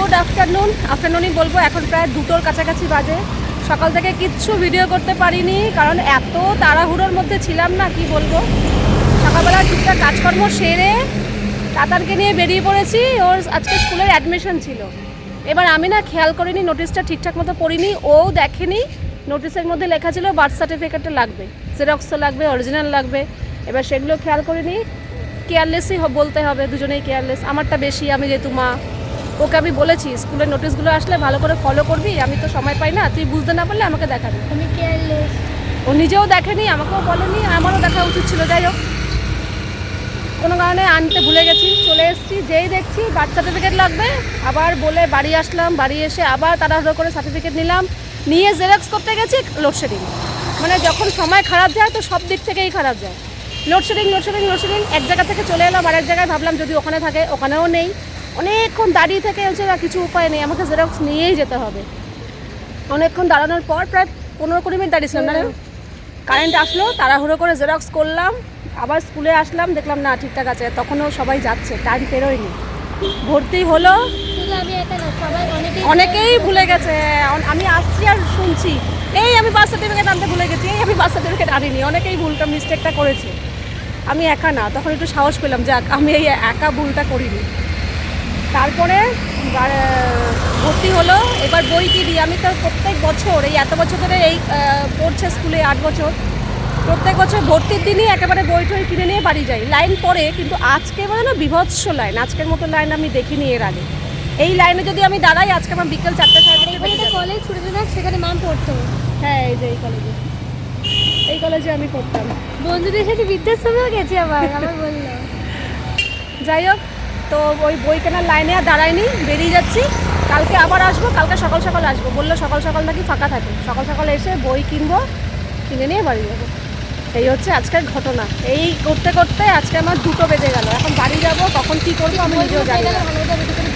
Good afternoon. আফটারনুনই বলব, এখন প্রায় দুটোর কাছাকাছি বাজে। সকাল থেকে কিচ্ছু ভিডিও করতে পারিনি, কারণ এত তাড়াহুড়োর মধ্যে ছিলাম না, কি বলব। সকালবেলা ঠিকঠাক কাজকর্ম সেরে তাতারকে নিয়ে বেরিয়ে পড়েছি, ওর আজকে স্কুলের অ্যাডমিশন ছিল। এবার আমি না খেয়াল করিনি নোটিশটা ঠিকঠাক মতো পড়িনি ও দেখেনি। নোটিশের মধ্যে লেখা ছিল বার্থ সার্টিফিকেটটা লাগবে জেরক্সও লাগবে অরিজিনাল লাগবে। এবার সেগুলো খেয়াল করিনি কেয়ারলেসই বলতে হবে, দুজনেই কেয়ারলেস আমারটা বেশি, আমি যেহেতু মা। ওকে আমি বলেছি স্কুলের নোটিশগুলো আসলে ভালো করে ফলো করবি আমি তো সময় পাই না তুই বুঝতে না পারলে আমাকে দেখাবি। ও নিজেও দেখেনি আমাকেও বলেনি আমারও দেখা উচিত ছিল যাই হোক। কোনো কারণে আনতে ভুলে গেছি চলে এসেছি যেই দেখছি বার্থ সার্টিফিকেট লাগবে আবার বলে বাড়ি আসলাম বাড়ি এসে আবার তাড়াহুড়ো করে সার্টিফিকেট নিলাম নিয়ে জেরক্স করতে গেছি লোডশেডিং মানে যখন সময় খারাপ যায় তো সব দিক থেকেই খারাপ যায়। লোডশেডিং লোডশেডিং লোডশেডিং এক জায়গা থেকে চলে এলাম আরেক জায়গায় ভাবলাম যদি ওখানে থাকে ওখানেও নেই। অনেকক্ষণ দাঁড়িয়ে থেকে হচ্ছে না কিছু উপায় নেই আমাকে জেরক্স নিয়েই যেতে হবে। অনেকক্ষণ দাঁড়ানোর পর প্রায় পনেরো কুড়ি মিনিট দাঁড়িয়েছিলাম না? কারেন্ট আসলো তাড়াহুড়ো করে জেরক্স করলাম আবার স্কুলে আসলাম দেখলাম না ঠিকঠাক আছে। তখনও সবাই যাচ্ছে টাইম পেরোয়নি। ভর্তি হলো। অনেকেই অনেকেই ভুলে গেছে। আমি আসছি আর শুনছি এই আমি বার্থ সার্টিফিকেট আনতে ভুলে গেছি এই আমি বার্থ সার্টিফিকেট আনিনি। অনেকেই ভুলটা মিস্টেকটা করেছে। আমি একা না তখন একটু সাহস পেলাম যাক আমি এই একা ভুলটা করিনি। তারপরে ভর্তি হলো। এবার বই কিনি আমি তো প্রত্যেক বছর এই এত বছর ধরে এই পড়ছে স্কুলে আট বছর। প্রত্যেক বছর ভর্তির দিনই একেবারে বই টই কিনে নিয়ে বাড়ি যাই। লাইন পড়ে কিন্তু আজকে মানে না বিভৎস লাইন। আজকের মতো লাইন আমি দেখিনি এর আগে। এই লাইনে যদি আমি দাঁড়াই আজকে আমার বিকেল চারটে সাড়ে। কলেজ ছুটে সেখানে মাম পড়তো। হ্যাঁ এই যে এই কলেজে এই কলেজে আমি পড়তাম। বন্ধুদের সাথে বৃদ্ধাশ্রমেও গেছি আবার আমার বলল যাই হোক তো ওই বই কেনার লাইনে আর দাঁড়াইনি বেরিয়ে যাচ্ছি। কালকে আবার আসব কালকে সকাল সকাল আসব। বলল সকাল সকাল নাকি ফাঁকা থাকে। সকাল সকাল এসে বই কিনবো কিনে নিয়ে বাড়ি যাব। এই হচ্ছে আজকের ঘটনা। এই করতে করতে আজকে আমার দুটো বেজে গেল। এখন বাড়ি যাব কখন কি করব আমি নিজেও জানি না।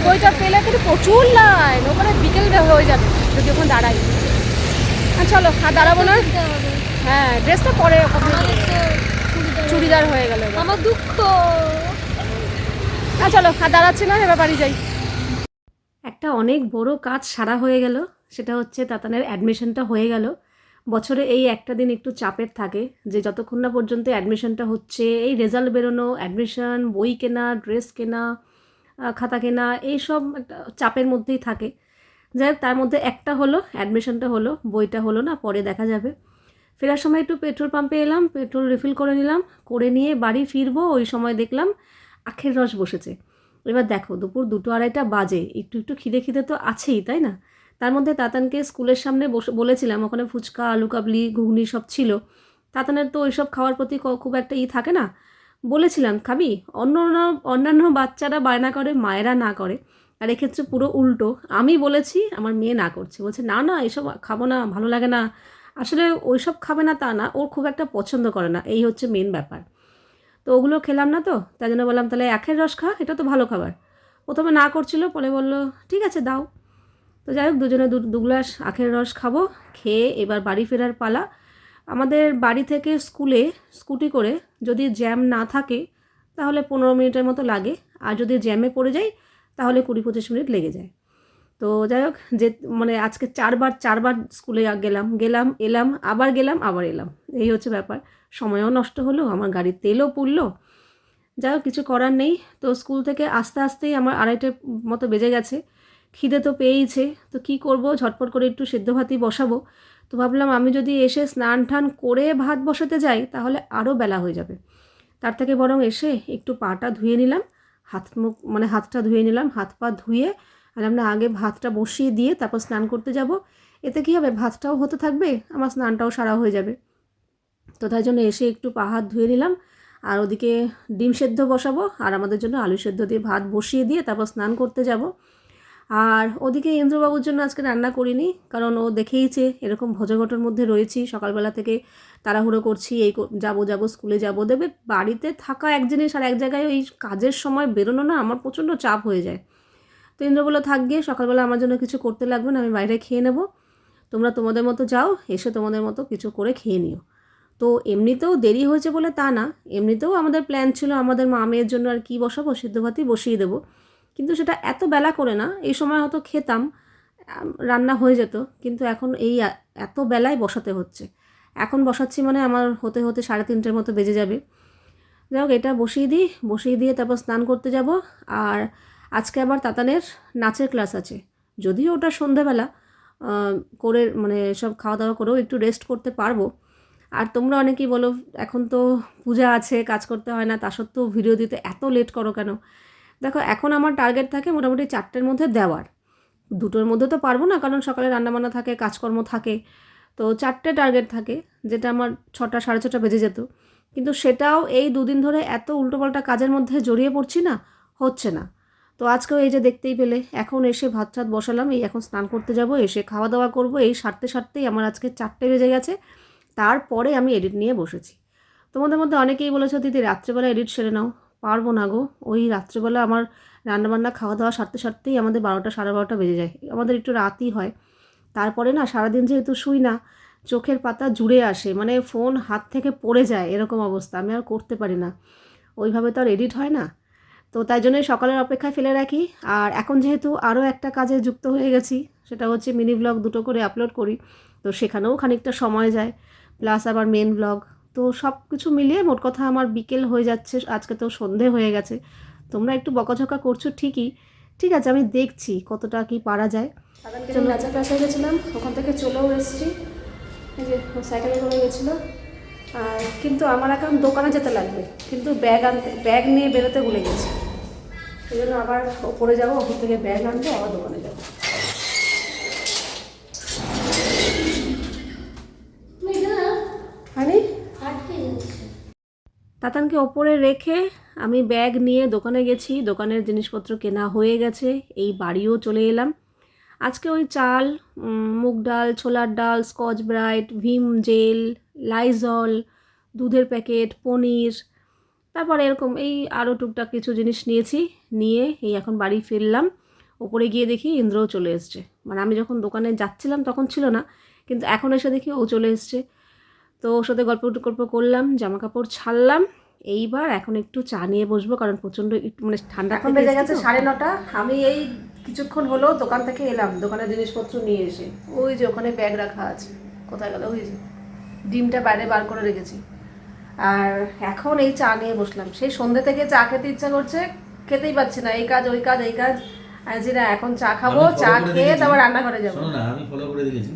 বইটা পেলে কিন্তু প্রচুর লাইন ওখানে বিকেল হয়ে যাবে যদি ওখানে দাঁড়াই। আর চলো আর দাঁড়াবো না। হ্যাঁ ড্রেসটা পরে চুড়িদার। হয়ে গেল। আমার দুঃখ। না, চলো, আর দাঁড়াচ্ছি না, এবার বাড়ি যাই। একটা অনেক বড় কাজ সারা হয়ে গেল, সেটা হচ্ছে তাতানের অ্যাডমিশনটা হয়ে গেল। বছরে এই একটা দিন একটু চাপের থাকে, যে যতক্ষণ না পর্যন্ত অ্যাডমিশনটা হচ্ছে, এই রেজাল্ট বেরোনো, অ্যাডমিশন, বই কেনা, ড্রেস কেনা খাতা কেনা, এইসব একটা চাপের মধ্যেই থাকে। যাই তার মধ্যে একটা হলো, অ্যাডমিশনটা হলো, বইটা হলো না, পরে দেখা যাবে। ফেরার সময় একটু পেট্রোল পাম্পে এলাম, পেট্রোল রিফিল করে নিলাম, করে নিয়ে বাড়ি ফিরবো, ওই সময় দেখলাম আখের রস বসেছে। এবার দেখো, দুপুর দুটো আড়াইটা বাজে। একটু একটু খিদে খিদে তো আছেই, তাই না? তার মধ্যে তাতানকে স্কুলের সামনে বসে বলেছিলাম, ওখানে ফুচকা, আলু কাবলি, ঘুগনি সব ছিল। তাতানের তো ওইসব খাওয়ার প্রতি খুব একটা ই থাকে না। বলেছিলাম, খাবি? অন্য অন্য অন্যান্য বাচ্চারা বায়না করে, মায়েরা না করে। আর এক্ষেত্রে পুরো উল্টো। আমি বলেছি, আমার মেয়ে না করছে। বলছে, না না, এসব খাব না, ভালো লাগে না। আসলে ওইসব খাবে না তা না, ওর খুব একটা পছন্দ করে না। এই হচ্ছে মেন ব্যাপার। তো ওগুলো খেলাম না তো, তাই জন্য বললাম, তাহলে আখের রস খা, এটা তো ভালো খাবার। প্রথমে না করছিল, পরে বলল, ঠিক আছে, দাও। তো যাই হোক, দুজনে দু গ্লাস আখের রস খাব, খেয়ে এবার বাড়ি ফেরার পালা। আমাদের বাড়ি থেকে স্কুলে স্কুটি করে যদি জ্যাম না থাকে, তাহলে পনেরো মিনিটের মতো লাগে। আর যদি জ্যামে পড়ে যাই, তাহলে কুড়ি পঁচিশ মিনিট লেগে যায়। তো যাই হোক, যে মানে আজকে চারবার চারবার স্কুলে গেলাম গেলাম, এলাম, আবার গেলাম, আবার এলাম। এই হচ্ছে ব্যাপার। সময়ও নষ্ট হলো, আমার গাড়ির তেলও পুড়লো। যাই হোক, কিছু করার নেই। তো স্কুল থেকে আস্তে আস্তেই আমার আড়াইটের মতো বেজে গেছে। খিদে তো পেয়েইছে। তো কি করব? ঝটপট করে একটু সেদ্ধ ভাতই বসাবো। তো ভাবলাম আমি যদি এসে স্নান টান করে ভাত বসাতে যাই, তাহলে আরও বেলা হয়ে যাবে। তার থেকে বরং এসে একটু পাটা ধুয়ে নিলাম। হাত মুখ মানে হাতটা ধুয়ে নিলাম, হাত পা ধুয়ে আর আমরা আগে ভাতটা বসিয়ে দিয়ে তারপর স্নান করতে যাব। এতে কী হবে? ভাতটাও হতে থাকবে, আমার স্নানটাও সারা হয়ে যাবে। তো তাই জন্য এসে একটু পা হাত ধুয়ে নিলাম। আর ওদিকে ডিম সেদ্ধ বসাবো আর আমাদের জন্য আলু সেদ্ধ দিয়ে ভাত বসিয়ে দিয়ে তারপর স্নান করতে যাব। আর ওদিকে ইন্দ্রবাবুর জন্য আজকে রান্না করিনি, কারণ ও দেখেইছে এরকম ভজঘটের মধ্যে রয়েছি, সকালবেলা থেকে তাড়াহুড়ো করছি, এই যাব যাব, স্কুলে যাব। দেবে বাড়িতে থাকা এক জিনিস আর এক জায়গায় ওই কাজের সময় বেরোনো না, আমার প্রচণ্ড চাপ হয়ে যায়। তো ইন্দ্র বলল থাক গিয়ে সকালবেলা আমার জন্য কিছু করতে লাগবে না, আমি বাইরে খেয়ে নেব। তোমরা তোমাদের মতো যাও, এসে তোমাদের মতো কিছু করে খেয়ে নিও। তো এমনিতেও দেরি হয়েছে বলে তা না। এমনিতেও আমাদের প্ল্যান ছিল আমাদের মা মেয়ের জন্য আর কি বসাবো, সিদ্ধ ভাতই বসিয়ে দেবো। কিন্তু সেটা এত বেলা করে না, এই সময় হয়তো খেতাম রান্না হয়ে যেত। কিন্তু এখন এই এত বেলায় বসাতে হচ্ছে। এখন বসাচ্ছি মানে আমার হতে হতে সাড়ে তিনটের মতো বেজে যাবে। যাই হোক, এটা বসিয়ে দিই, বসিয়ে দিয়ে তারপর স্নান করতে যাব। আর আজকে আবার তাতানের নাচের ক্লাস আছে। যদিও ওটা সন্ধেবেলা করে মানে সব খাওয়া দাওয়া করেও একটু রেস্ট করতে পারব। আর তোমরা অনেকেই বলো, এখন তো পূজা আছে, কাজ করতে হয় না, তা সত্ত্বেও ভিডিও দিতে এত লেট করো কেন? দেখো, এখন আমার টার্গেট থাকে মোটামুটি চারটের মধ্যে দেওয়ার। দুটোর মধ্যে তো পারব না, কারণ সকালে রান্নাবান্না থাকে, কাজকর্ম থাকে। তো চারটে টার্গেট থাকে, যেটা আমার ছটা, সাড়ে ছটা বেজে যেত। কিন্তু সেটাও এই দুদিন ধরে এত উল্টোপাল্টা কাজের মধ্যে জড়িয়ে পড়ছি না, হচ্ছে না। তো আজকেও এই যে দেখতেই পেলে, এখন এসে ভাত টাত বসালাম, এই এখন স্নান করতে যাব, এসে খাওয়া দাওয়া করব, এই সারতে সারতেই আমার আজকে চারটে বেজে গেছে। তারপরে আমি এডিট নিয়ে বসেছি। তোমাদের মধ্যে অনেকেই বলেছ, দিদি, রাত্রেবেলা এডিট সেরে নাও। পারব না গো। ওই রাত্রেবেলা আমার রান্নাবান্না খাওয়া দাওয়া সারতে সারতেই আমাদের বারোটা, সাড়ে বারোটা বেজে যায়। আমাদের একটু রাতই হয়। তারপরে না সারাদিন যেহেতু শুই না, চোখের পাতা জুড়ে আসে মানে ফোন হাত থেকে পড়ে যায় এরকম অবস্থা, আমি আর করতে পারি না। ওইভাবে তো আর এডিট হয় না। তো তাই জন্যই সকালের অপেক্ষায় ফেলে রাখি। আর এখন যেহেতু আরও একটা কাজে যুক্ত হয়ে গেছি, সেটা হচ্ছে মিনি ব্লগ দুটো করে আপলোড করি। তো সেখানেও খানিকটা সময় যায়। প্লাস আবার মেন ব্লগ তো সব কিছু মিলিয়ে মোট কথা আমার বিকেল হয়ে যাচ্ছে, আজকে তো সন্ধে হয়ে গেছে। তোমরা একটু বকাঝকা করছ ঠিকই। ঠিক আছে, আমি দেখছি কতটা কি পারা যায়। চলো নাচা ক্লাসে গেছিলাম, ওখান থেকে চলেও এসেছি। সাইকেলে করে গেছিল। আর কিন্তু আমার এখন দোকানে যেতে লাগবে, কিন্তু ব্যাগ আনতে ব্যাগ নিয়ে বেরোতে ভুলে গেছি। সেই জন্য আবার ওপরে যাব, ওখান থেকে ব্যাগ আনব, আবার দোকানে যাব। তাতানকে ওপরে রেখে আমি ব্যাগ নিয়ে দোকানে গেছি। দোকানের জিনিসপত্র কেনা হয়ে গেছে। এই বাড়িও চলে এলাম। আজকে ওই চাল মুগ ডাল, ছোলার ডাল, Scotch Brite, Vim gel, Lizol, দুধের প্যাকেট, পনির, তারপর এরকম এই আরও টুকটাক কিছু জিনিস নিয়েছি। নিয়ে এই এখন বাড়ি ফিরলাম। ওপরে গিয়ে দেখি ইন্দ্রও চলে এসছে। মানে আমি যখন দোকানে যাচ্ছিলাম তখন ছিল না, কিন্তু এখন এসে দেখি ও চলে এসছে। তো ওর সাথে গল্প গল্প করলাম জামা কাপড় ছাড়লাম। এইবার এখন একটু চা নিয়ে বসবো কারণ প্রচণ্ড একটু মানে ঠান্ডা এখন বেজে গেছে সাড়ে নটা। আমি এই কিছুক্ষণ হলো দোকান থেকে এলাম দোকানের জিনিসপত্র নিয়ে এসে। ওই যে ওখানে ব্যাগ রাখা আছে। কোথায় গেল? ওই যে ডিমটা বাইরে বার করে রেখেছি। আর এখন এই চা নিয়ে বসলাম। সেই সন্ধ্যে থেকে চা খেতে ইচ্ছা করছে খেতেই পাচ্ছি না। এই কাজ ওই কাজ এই কাজ। আর যে না এখন চা খাব চা খেয়ে। তারপর রান্নাঘরে যাব। না আমি ফলো করে দেখেছি।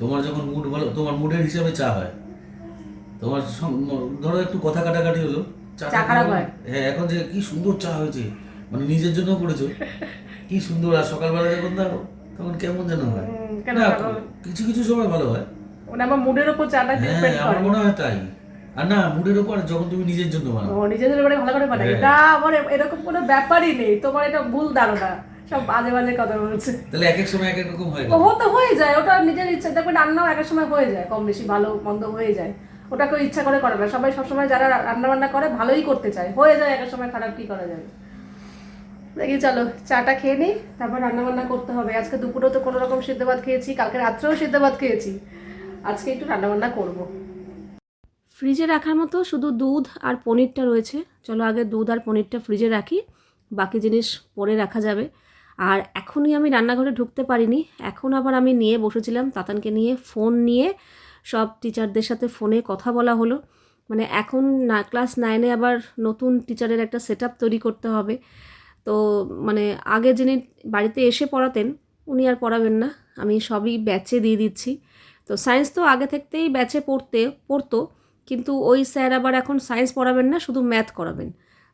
তোমার যখন মুড ভালো তোমার মুডের হিসাবে চা হয়। তোমার ধরো একটু কথা কাটাকাটি হলো। হয়। হ্যাঁ এখন যে কি সুন্দর চা হয়েছে মানে নিজের জন্য করেছ। কি সুন্দর আর সকালবেলা যখন দাও তখন কেমন যেন হয়। না কিছু কিছু সময় ভালো হয়। আমার মুডের ওপর চাটা হ্যাঁ ডিপেন্ড করে মনে হয় তাই। আর না মুডের ওপর যখন তুমি নিজের জন্য বানাও। ও নিজেদের করে ভালো করে বানাই হ্যাঁ। এটা আমার এরকম কোনো ব্যাপারই নেই। তোমার এটা ভুল ধারণা। সব বাজে বাজে কথা বলছে। তাহলে এক এক সময় এক এক রকম হয়ে ও তো হয়ে যায়। ওটা নিজের ইচ্ছা। দেখবে রান্নাও এক এক সময় হয়ে যায়। কম বেশি ভালো মন্দ হয়ে যায়। ওটা কেউ ইচ্ছা করে করে না। সবাই সবসময় যারা রান্না বান্না করে, ভালোই করতে চায়। হয়ে যায় এক এক সময়, খারাপ কি করা যাবে? দেখি, চলো, চাটা খেয়ে নিই, তারপর রান্না বান্না করতে হবে। আজকে দুপুরেও তো কোনো রকম সিদ্ধ ভাত খেয়েছি, কালকে রাত্রেও সিদ্ধ ভাত খেয়েছি। আজকে একটু রান্না বান্না করব। ফ্রিজে রাখার মতো শুধু দুধ আর পনিরটা রয়েছে। চলো, আগে দুধ আর পনিরটা ফ্রিজে রাখি। বাকি জিনিস পরে রাখা যাবে। আর এখনই আমি রান্নাঘরে ঢুকতে পারিনি। এখন আবার আমি নিয়ে বসেছিলাম, তাতানকে নিয়ে ফোন নিয়ে সব টিচারদের সাথে ফোনে কথা বলা হলো। মানে এখন না ক্লাস নাইনে আবার নতুন টিচারের একটা সেট তৈরি করতে হবে। তো মানে আগে যিনি বাড়িতে এসে পড়াতেন, উনি আর পড়াবেন না। আমি সবই ব্যাচে দিয়ে দিচ্ছি। তো সায়েন্স তো আগে থাকতেই ব্যাচে পড়তে, পড়তো। কিন্তু ওই স্যার আবার এখন সায়েন্স পড়াবেন না, শুধু ম্যাথ করাবেন।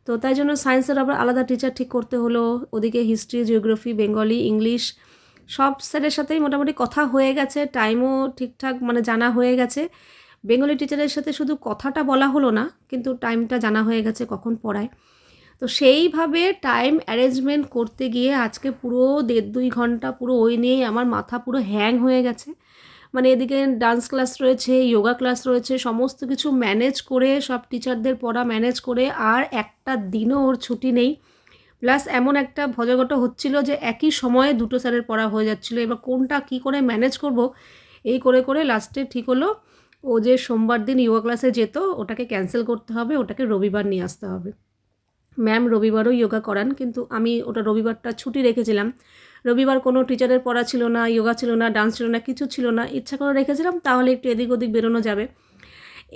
তো তাই জন্য সায়েন্সের আবার আলাদা টিচার ঠিক করতে হলো। ওদিকে হিস্ট্রি জিওগ্রাফি বেঙ্গলি ইংলিশ সব স্যারের সাথেই মোটামুটি কথা হয়ে গেছে টাইমও ঠিকঠাক মানে জানা হয়ে গেছে। বেঙ্গলি টিচারের সাথে শুধু কথাটা বলা হলো না, কিন্তু টাইমটা জানা হয়ে গেছে কখন পড়ায়। তো সেইভাবে টাইম অ্যারেঞ্জমেন্ট করতে গিয়ে আজকে পুরো দেড় দুই ঘণ্টা পুরো ওই নিয়েই আমার মাথা পুরো হ্যাং হয়ে গেছে। মানে এদিকে ডান্স ক্লাস রয়েছে যোগা ক্লাস রয়েছে, সমস্ত কিছু ম্যানেজ করে, সব টিচারদের পড়া ম্যানেজ করে, আর একটা দিনও ওর ছুটি নেই। প্লাস এমন একটা ভজগট হচ্ছিল যে একই সময়ে দুটো স্যারের পড়া হয়ে যাচ্ছিল। এবার কোনটা কি করে ম্যানেজ করব, এই করে করে লাস্টে ঠিক হলো, ও যে সোমবার দিন যোগা ক্লাসে যেত, ওটাকে ক্যান্সেল করতে হবে, ওটাকে রবিবার নিয়ে আসতে হবে। ম্যাম রবিবারও যোগা করান, কিন্তু আমি ওটা রবিবারটা ছুটি রেখেছিলাম। রবিবার কোনো টিচারের পড়া ছিল না যোগা ছিল না, ডান্স ছিল না, কিছু ছিল না, ইচ্ছা করে রেখেছিলাম, তাহলে একটু এদিক ওদিক বেরোনো যাবে।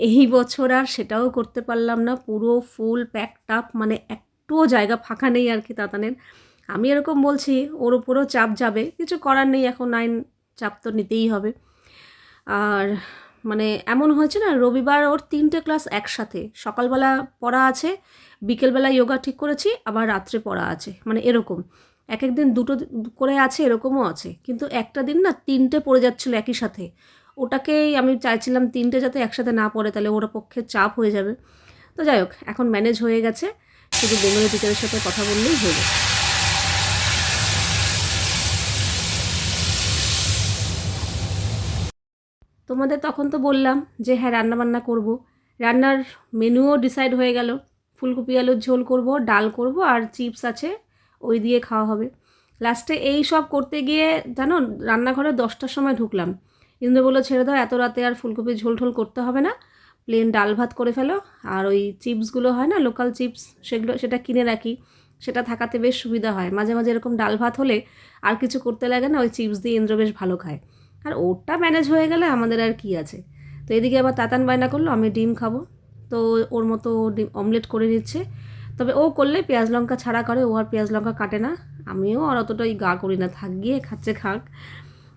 এই বছর আর সেটাও করতে পারলাম না, পুরো ফুল প্যাকড আপ মানে একটুও জায়গা ফাঁকা নেই আর কি তাতানের। আমি এরকম বলছি, ওর উপরও চাপ যাবে, কিছু করার নেই, এখন নাইন চাপ তো নিতেই হবে। আর মানে এমন হয়েছে না, রবিবার ওর তিনটে ক্লাস একসাথে। সকালবেলা পড়া আছে, বিকেলবেলা যোগা ঠিক করেছি, আবার রাত্রে পড়া আছে মানে এরকম। এক এক দিন দুটো করে আছে, এরকমও আছে। কিন্তু একটা দিন না তিনটে পড়ে যাচ্ছিল একই সাথে। ওটাকেই আমি চাইছিলাম তিনটে যাতে একসাথে না পড়ে, তাহলে ওর পক্ষে চাপ হয়ে যাবে। তো যাই হোক, এখন ম্যানেজ হয়ে গেছে। শুধু বেঙ্গলি টিচারের সাথে কথা বললেই যাবে তোমাদের তখন তো বললাম যে হ্যাঁ রান্নাবান্না করব। রান্নার মেনুও ডিসাইড হয়ে গেল। ফুলকপি, আলুর ঝোল করব, ডাল করব আর চিপস আছে, ওই দিয়ে খাওয়া হবে। লাস্টে এই সব করতে গিয়ে জানো, রান্নাঘরে দশটার সময় ঢুকলাম। ইন্দ্র বলল, ছেড়ে দাও, এত রাতে আর ফুলকপির ঝোল ঠোল করতে হবে না। প্লেন ডাল ভাত করে ফেলো। আর ওই চিপসগুলো হয় না লোকাল চিপস সেগুলো, সেটা কিনে রাখি। সেটা থাকাতে বেশ সুবিধা হয়। মাঝে মাঝে এরকম ডাল ভাত হলে আর কিছু করতে লাগে না, ওই চিপস দিয়ে ইন্দ্র বেশ ভালো খায়। আর ওটা ম্যানেজ হয়ে গেলে আমাদের আর কি আছে। তো এদিকে আবার তাতান বায়না করল, আমি ডিম খাব। তো ওর মতো ডিম অমলেট করে নিচ্ছে। তবে ও করলে পেঁয়াজ লঙ্কা ছাড়া করে, ও আর পেঁয়াজ লঙ্কা কাটে না। আমিও আর অতটাই গা করি না, থাক গিয়ে খাচ্ছে খাক।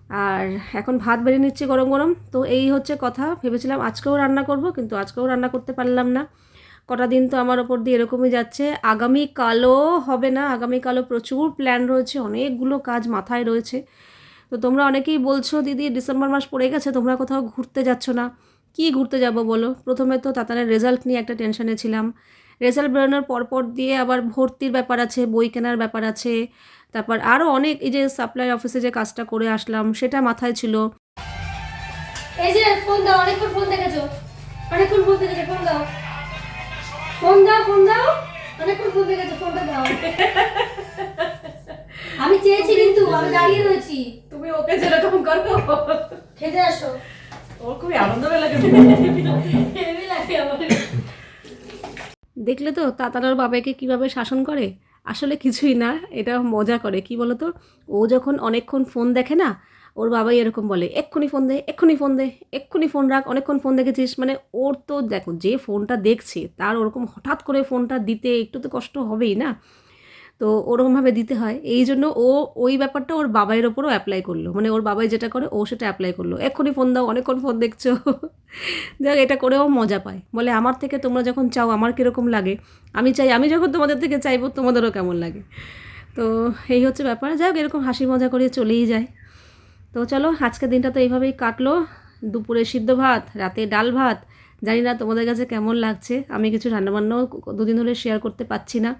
আর এখন ভাত বেড়ে নিচ্ছে গরম গরম। তো এই হচ্ছে কথা। ভেবেছিলাম আজকেও রান্না করব, কিন্তু আজকেও রান্না করতে পারলাম না। কটা দিন তো আমার ওপর দিয়ে এরকমই যাচ্ছে। আগামীকালও হবে না। আগামীকালও প্রচুর প্ল্যান রয়েছে। অনেকগুলো কাজ মাথায় রয়েছে। তো তোমরা অনেকেই বলছো, দিদি, ডিসেম্বর মাস পড়ে গেছে, তোমরা কোথাও ঘুরতে যাচ্ছ না। কি ঘুরতে যাব বলো? প্রথমে তো তাতানের রেজাল্ট নিয়ে একটা টেনশনে ছিলাম। রেজাল্ট বেরোনোর পরপর দিয়ে আবার ভর্তির ব্যাপার আছে বই কেনার ব্যাপার আছে। তারপর আরও অনেক এই যে সাপ্লাই অফিসে যে কাজটা করে আসলাম সেটা মাথায় ছিল। এই যে ফোন দাও অনেকক্ষণ ফোন দেখেছ? অনেকক্ষণ ফোন দেখেছ ফোন দাও। ফোন দাও ফোন দাও। অনেকক্ষণ ফোন দেখেছ ফোনটা দাও। আমি চেয়েছি কিন্তু আমি দাঁড়িয়ে রয়েছি। তুমি ওকে যেরকম করব খেতে আসো। ওর খুবই আনন্দ লাগে। লাগে আমার। দেখলে তো তাতারার বাবাকে কীভাবে শাসন করে? আসলে কিছুই না, এটা মজা করে। কি বলতো? ও যখন অনেকক্ষণ ফোন দেখে না, ওর বাবাই এরকম বলে, এক্ষুনি ফোন দে, এক্ষুনি ফোন দে, এক্ষুনি ফোন রাখ, অনেকক্ষণ ফোন দেখেছিস। মানে ওর তো দেখো, যে ফোনটা দেখছে, তার ওরকম হঠাৎ করে ফোনটা দিতে একটু তো কষ্ট হবেই না। তো ওরকমভাবে দিতে হয়। এই জন্য ও ওই ব্যাপারটা ওর বাবাইয়ের ওপরও অ্যাপ্লাই করল। মানে ওর বাবাই যেটা করে, ও সেটা অ্যাপ্লাই করল। এক্ষুনি ফোন দাও, অনেকক্ষণ ফোন দেখছ। যাক, এটা করেও মজা পায়। বলে, আমার থেকে তোমরা যখন চাও, আমার কীরকম লাগে? আমি চাই, আমি যখন তোমাদের থেকে চাইব, তোমাদেরও কেমন লাগে? তো এই হচ্ছে ব্যাপার। যাক, এরকম হাসি মজা করে চলেই যায়। তো চলো, আজকের দিনটা তো এইভাবেই কাটলো। দুপুরে সিদ্ধ ভাত, রাতে ডাল ভাত। জানি না তোমাদের কাছে কেমন লাগছে। আমি কিছু রান্নাবান্নাও দুদিন ধরে শেয়ার করতে পারছি না।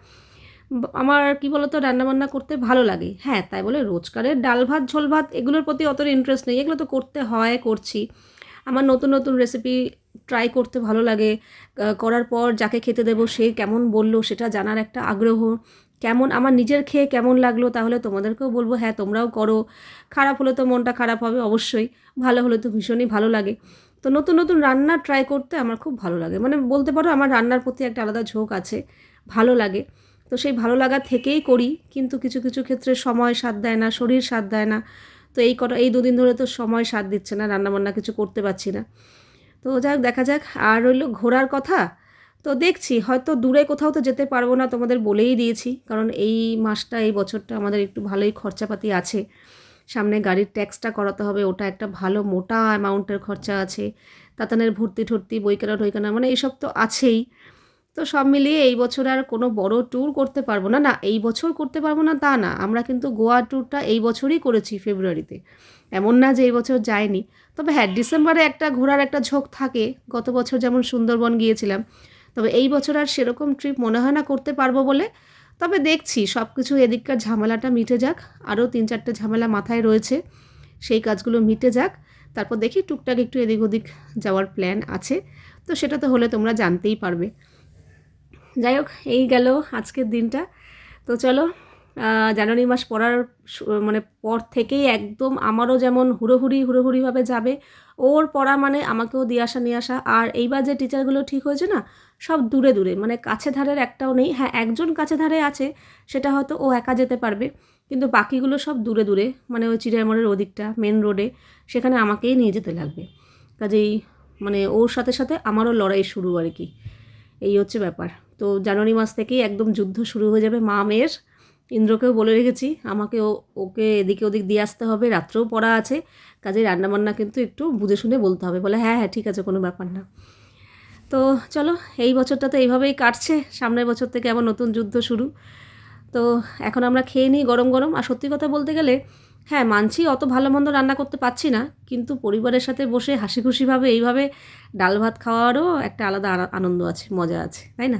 আমার কি বলতো, রান্নাবান্না করতে ভালো লাগে। হ্যাঁ তাই বলে রোজকারের ডাল ভাত, ঝোল ভাত, এগুলোর প্রতি অতটা ইন্টারেস্ট নেই। এগুলো তো করতে হয়, করছি। আমার নতুন নতুন রেসিপি ট্রাই করতে ভালো লাগে। করার পর যাকে খেতে দেবো, সে কেমন বলল, সেটা জানার একটা আগ্রহ। কেমন, আমার নিজের খেয়ে কেমন লাগল, তাহলে তোমাদেরকেও বলব হ্যাঁ তোমরাও করো। খারাপ হলে তো মনটা খারাপ হবে, অবশ্যই। ভালো হলে তো ভীষণই ভালো লাগে। তো নতুন নতুন রান্না ট্রাই করতে আমার খুব ভালো লাগে। মানে বলতে পারো, আমার রান্নার প্রতি একটা আলাদা ঝোঁক আছে। ভালো লাগে। তো সেই ভালো লাগা থেকেই করি, কিন্তু কিছু কিছু ক্ষেত্রে সময় সাথ দেয় না, শরীর সাথ দেয় না। তো এই কটা, এই দুদিন ধরে তো সময় সাথ দিচ্ছে না, রান্নাবান্না কিছু করতে পারছি না। তো যাক দেখা যাক। আর রইল ঘোরার কথা। তো দেখছি, হয়তো দূরে কোথাও তো যেতে পারব না তোমাদের বলেই দিয়েছি, কারণ এই মাসটা, এই বছরটা আমাদের একটু ভালোই খরচাপাতি আছে। সামনে গাড়ির ট্যাক্সটা করাতে হবে, ওটা একটা ভালো মোটা অ্যামাউন্টের খরচা আছে। তাতানের ভর্তি ঠর্তি বই কেনা টই কেনা মানে এইসব তো আছেই। তো সব মিলিয়ে এই বছর আর কোনো বড় ট্যুর করতে পারব না। না, এই বছর করতে পারব না তা না। আমরা কিন্তু গোয়া ট্যুরটা এই বছরই করেছি ফেব্রুয়ারিতে। এমন না যে এই বছর যায়নি তবে হ্যাঁ ডিসেম্বরে একটা ঘোরার একটা ঝোঁক থাকে। গত বছর যেমন সুন্দরবন গিয়েছিলাম। তবে এই বছর আর সেরকম ট্রিপ মনে হয় না করতে পারব বলে। তবে দেখছি সব কিছু এদিককার ঝামেলাটা মিটে যাক। আরও তিন চারটে ঝামেলা মাথায় রয়েছে। সেই কাজগুলো মিটে যাক। তারপর দেখি টুকটাক একটু এদিক ওদিক যাওয়ার প্ল্যান আছে। তো সেটা তো হলে তোমরা জানতেই পারবে। যাই হোক, এই গেল আজকের দিনটা। তো চলো জানুয়ারি মাস পড়ার মানে পর থেকেই একদম আমারও যেমন হুড়োহুড়ি হুড়োহুড়িভাবে যাবে, ওর পড়া মানে আমাকেও দিয়ে আসা, নিয়ে আসা। আর এইবার যে টিচারগুলো ঠিক হয়েছে না, সব দূরে দূরে মানে কাছে ধারের একটাও নেই। হ্যাঁ একজন কাছে ধারে আছে, সেটা হয়তো ও একা যেতে পারবে, কিন্তু বাকিগুলো সব দূরে দূরে মানে ওই চিড়িয়ামোড়ের ওদিকটা মেন রোডে সেখানে আমাকেই নিয়ে যেতে লাগবে। কাজেই মানে ওর সাথে সাথে আমারও লড়াই শুরু আর কি। এই হচ্ছে ব্যাপার। তো জানুয়ারি মাস থেকেই একদম যুদ্ধ শুরু হয়ে যাবে মা মেয়ের। ইন্দ্রকেও বলে রেখেছি আমাকে ওকে এদিকে ওদিক দিয়ে আসতে হবে, রাত্রেও পড়া আছে কাজে রান্নাবান্না কিন্তু একটু বুঝে শুনে বলতে হবে। বলে হ্যাঁ হ্যাঁ ঠিক আছে, কোনো ব্যাপার না। তো চলো, এই বছরটা তো এইভাবেই কাটছে, সামনের বছর থেকে আবার নতুন যুদ্ধ শুরু। তো এখন আমরা খেয়ে নিই গরম গরম। আর সত্যি কথা বলতে গেলে হ্যাঁ মানছি অত ভালো মন্দ রান্না করতে পারছি না, কিন্তু পরিবারের সাথে বসে হাসি খুশিভাবে এইভাবে ডাল ভাত খাওয়ারও একটা আলাদা আনন্দ আছে, মজা আছে, তাই না?